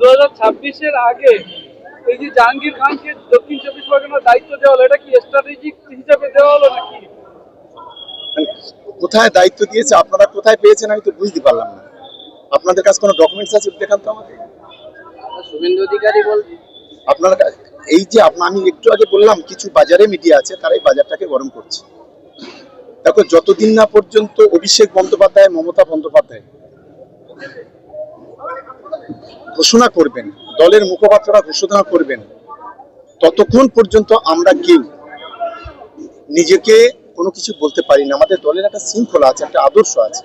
দু হাজার ছাব্বিশের আগে এই যে জাহাঙ্গীর খানকে দক্ষিণ চব্বিশ পরগনার দায়িত্ব দেওয়া হলো এটা কি স্ট্র্যাটেজিক হিসাবে দেওয়া হলো নাকি? মানে কোথায় দায়িত্ব দিয়েছে আপনারা কোথায় পেয়েছেন আমি তো বুঝতে পারলাম না। আপনাদের কাছে কোনো ডকুমেন্টস আছে দেখান তো আমাকে। শুভেন্দু অধিকারী বল আপনার এই যে আপনা আমি একটু আগে বললাম কিছু বাজারে মিডিয়া আছে তারা এই বাজারটাকে গরম করছে। দেখো যতদিন না পর্যন্ত অভিষেক বন্দ্যোপাধ্যায় মমতা বন্দ্যোপাধ্যায় ঘোষণা করবেন, দলের মুখপাত্ররা ঘোষণা করবেন, ততক্ষণ পর্যন্ত আমরা কেউ নিজেকে কোনো কিছু বলতে পারি না। আমাদের দলের একটা শৃঙ্খলা আছে, একটা আদর্শ আছে।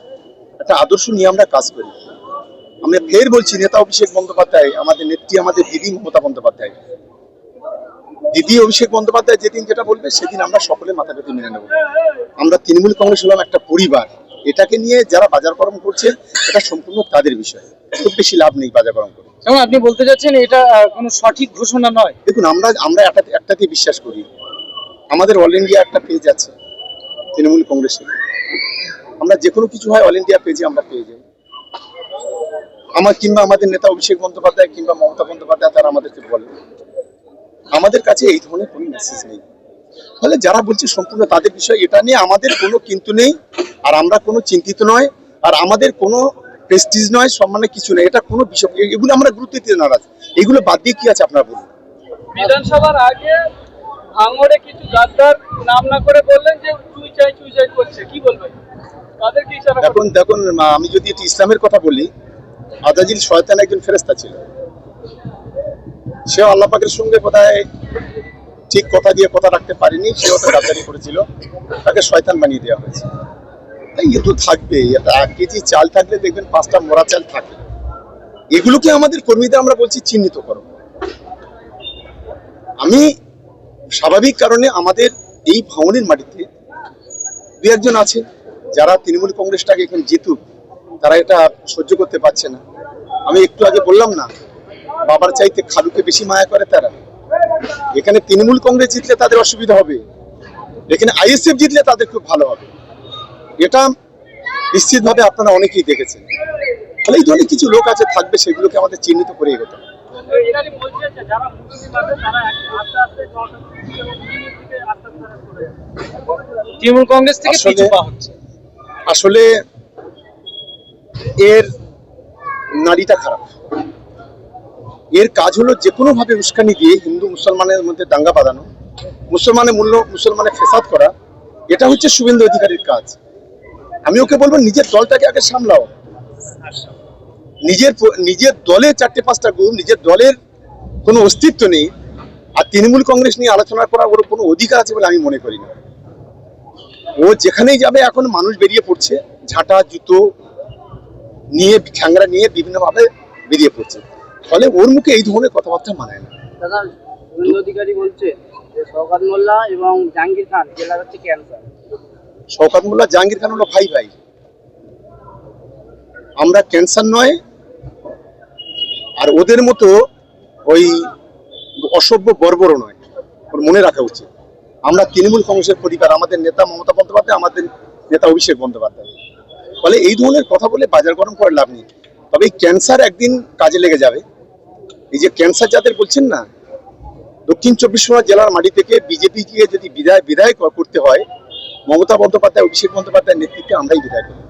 একটা আদর্শ নিয়ে আমরা কাজ করি। আমরা ফের বলছি, নেতা অভিষেক বন্দ্যোপাধ্যায়, আমাদের নেত্রী, আমাদের দিদি মমতা বন্দ্যোপাধ্যায়। দিদি অভিষেক বন্দ্যোপাধ্যায় যেদিন যেটা বলবে, সেদিন আমরা সকলে মাথা পেতে মেনে নেব। আমরা তৃণমূল কংগ্রেস হলাম একটা পরিবার। এটাকে নিয়ে যারা বাজার গরম করছে এটা সম্পূর্ণ তাদের বিষয়। খুব বেশি লাভ নেই বাজার গরম করে। যেমন আপনি বলতে চাচ্ছেন এটা কোনো সঠিক ঘোষণা নয়? দেখুন আমরা আমরা একটা একটাতেই বিশ্বাস করি। আমাদের অল ইন্ডিয়া একটা পেজ আছে তৃণমূল কংগ্রেসের। আমরা যে কোনো কিছু হয় অল ইন্ডিয়া পেজে আমরা পেয়ে যাই। আমার কিংবা আমাদের নেতা অভিষেক বন্দ্যোপাধ্যায় কিংবা মমতা বন্দ্যোপাধ্যায় তারা আমাদেরকে বলে। আমাদের কাছে এই ধরনের কোনো মেসেজ নেই। ফলে যারা বলছে সম্পূর্ণ তাদের বিষয় এটা নিয়ে আমাদের কোনো কিন্তু নেই আর আমরা কোনো চিন্তিত নয় আর আমাদের কোনো প্রেস্টিজ নয় সম্মানে কিছু নেই এটা কোনো বিষয় এগুলো আমরা গুরুত্ব দিতে নারাজ। এগুলো বাদ দিয়ে কি আছে আপনারা বলুন? বিধানসভার আগে ভাঙড়ে কিছু গাদ্দার নাম না করে বললেন যে চুই চাই চুই চাই করছে কি বলবেন? দেখুন দেখুন আমি যদি একটু ইসলামের কথা বলি আদাজিল শয়তান একজন ফেরেস্তা ছিল। সে আল্লাহ পাকের সঙ্গে কোথায় ঠিক কথা দিয়ে কথা রাখতে পারেনি সে হয়তো গাদ্দারি করেছিল। তাকে শয়তান বানিয়ে দেওয়া হয়েছে। তাই এ তো থাকবে এক কেজি চাল থাকলে দেখবেন পাঁচটা মোড়া চাল থাকে। এগুলোকে আমাদের কর্মীদের আমরা বলছি চিহ্নিত করো। আমি স্বাভাবিক কারণে আমাদের এই ভাঙনের মাটিতে দু একজন আছে, যারা তৃণমূল কংগ্রেসটাকে এখন জিতুক। তারা এটা সহ্য করতে পারছে না। আমি একটু আগে বললাম না, বাবার চাইতে খালুকে বেশি মায়া করে তারা। এখানে তৃণমূল কংগ্রেস জিতলে তাদের অসুবিধা হবে। এখানে আইএসএফ জিতলে তাদের খুব ভালো হবে। এটা নিশ্চিতভাবে আপনারা অনেকেই দেখেছেন। ফলে এই ধরনের কিছু লোক আছে থাকবে সেগুলোকে আমাদের চিহ্নিত করে এগোতে হবে। তৃণমূল কংগ্রেস থেকে আসলে এর নারীটা খারাপ। এর কাজ হলো যে কোনো ভাবে উস্কানি দিয়ে হিন্দু মুসলমানের মধ্যে দাঙ্গা বাঁধানো, মুসলমানের মূল্য, মুসলমানের ফেসাদ করা, এটা হচ্ছে শুভেন্দু অধিকারীর কাজ। আমি ওকে বলব, নিজের দলটাকে আগে সামলাও। নিজের নিজের দলে চারটে পাঁচটা গ্রুপ নিজের দলের কোনো অস্তিত্ব নেই, আর তৃণমূল কংগ্রেস নিয়ে আলোচনা করার ওর কোনো অধিকার আছে বলে আমি মনে করি না। ও যেখানেই যাবে, এখন মানুষ বেরিয়ে পড়ছে, ঝাঁটা, জুতো নিয়ে, খ্যাংরা নিয়ে বিভিন্নভাবে বেরিয়ে পড়ছে। ফলে ওর মুখে এই ধরনের কথাবার্তা মানায় না। দাদা শুভেন্দু অধিকারী বলছে যে শওকাত মোল্লা এবং জাহাঙ্গীর খান জেলার হচ্ছে ক্যান্সার শওকাত মোল্লা জাহাঙ্গীর খান হলো ভাই ভাই। আমরা ক্যান্সার নয় আর ওদের মতো ওই অসভ্য বর্বরও নয় ওর মনে রাখা উচিত। আমরা তৃণমূল কংগ্রেসের পরিবার আমাদের নেতা মমতা বন্দ্যোপাধ্যায় আমাদের নেতা অভিষেক বন্দ্যোপাধ্যায়। ফলে এই ধরনের কথা বলে বাজার গরম করে লাভ নেই। তবে ক্যান্সার একদিন কাজে লেগে যাবে। এই যে ক্যান্সার যাদের বলছেন না, দক্ষিণ চব্বিশ পরগনা জেলার মাটি থেকে বিজেপি বিজেপিকে যদি বিদায় বিদায় করতে হয়, মমতা বন্দ্যোপাধ্যায়, অভিষেক বন্দ্যোপাধ্যায়ের নেতৃত্বে আমরাই বিদায় করি